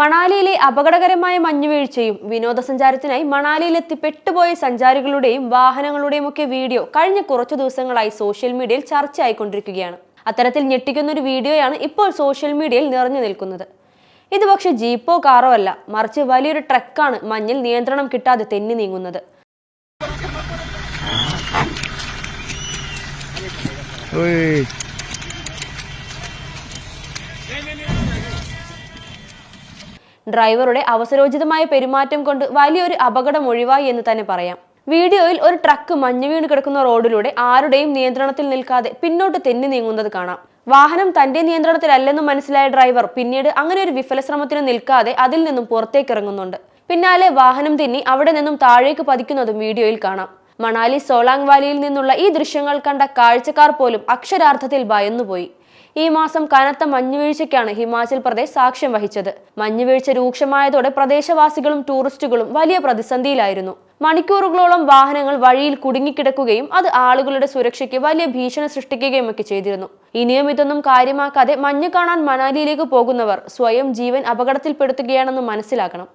മണാലിയിലെ അപകടകരമായ മഞ്ഞുവീഴ്ചയും വിനോദസഞ്ചാരത്തിനായി മണാലിയിലെത്തി പെട്ടുപോയ സഞ്ചാരികളുടെയും വാഹനങ്ങളുടെയും ഒക്കെ വീഡിയോ കഴിഞ്ഞ കുറച്ചു ദിവസങ്ങളായി സോഷ്യൽ മീഡിയയിൽ ചർച്ചയായിക്കൊണ്ടിരിക്കുകയാണ്. അത്തരത്തിൽ ഞെട്ടിക്കുന്ന ഒരു വീഡിയോയാണ് ഇപ്പോൾ സോഷ്യൽ മീഡിയയിൽ നിറഞ്ഞു നിൽക്കുന്നത്. ഇത് പക്ഷേ ജീപ്പോ കാറോ അല്ല. മറിച്ച് വലിയൊരു ട്രക്കാണ് മഞ്ഞിൽ നിയന്ത്രണം കിട്ടാതെ തെന്നി നീങ്ങുന്നത്. Ui. ഡ്രൈവറുടെ അവസരോചിതമായ പെരുമാറ്റം കൊണ്ട് വലിയൊരു അപകടം ഒഴിവായി എന്ന് തന്നെ പറയാം. വീഡിയോയിൽ ഒരു ട്രക്ക് മഞ്ഞു വീണ് കിടക്കുന്ന റോഡിലൂടെ ആരുടെയും നിയന്ത്രണത്തിൽ നിൽക്കാതെ പിന്നോട്ട് തെന്നി നീങ്ങുന്നത് കാണാം. വാഹനം തന്റെ നിയന്ത്രണത്തിലല്ലെന്ന് മനസ്സിലായ ഡ്രൈവർ പിന്നീട് അങ്ങനെ ഒരു വിഫല ശ്രമത്തിന് നിൽക്കാതെ അതിൽ നിന്നും പുറത്തേക്ക് ഇറങ്ങുന്നുണ്ട് പിന്നാലെ വാഹനം തെന്നി അവിടെ നിന്നും താഴേക്ക് പതിക്കുന്നതും വീഡിയോയിൽ കാണാം. മണാലി സോളാങ് വാലിയിൽ നിന്നുള്ള ഈ ദൃശ്യങ്ങൾ കണ്ട കാഴ്ചക്കാർ പോലും അക്ഷരാർത്ഥത്തിൽ ഭയന്നുപോയി. ഈ മാസം കനത്ത മഞ്ഞുവീഴ്ചയ്ക്കാണ് ഹിമാചൽ പ്രദേശ് സാക്ഷ്യം വഹിച്ചത്. മഞ്ഞുവീഴ്ച രൂക്ഷമായതോടെ പ്രദേശവാസികളും ടൂറിസ്റ്റുകളും വലിയ പ്രതിസന്ധിയിലായിരുന്നു. മണിക്കൂറുകളോളം വാഹനങ്ങൾ വഴിയിൽ കുടുങ്ങിക്കിടക്കുകയും അത് ആളുകളുടെ സുരക്ഷയ്ക്ക് വലിയ ഭീഷണി സൃഷ്ടിക്കുകയും ഒക്കെ ചെയ്തിരുന്നു. ഇനിയും ഇതൊന്നും കാര്യമാക്കാതെ മഞ്ഞ് കാണാൻ മണാലിയിലേക്ക് പോകുന്നവർ സ്വയം ജീവൻ അപകടത്തിൽപ്പെടുത്തുകയാണെന്ന് മനസ്സിലാക്കണം.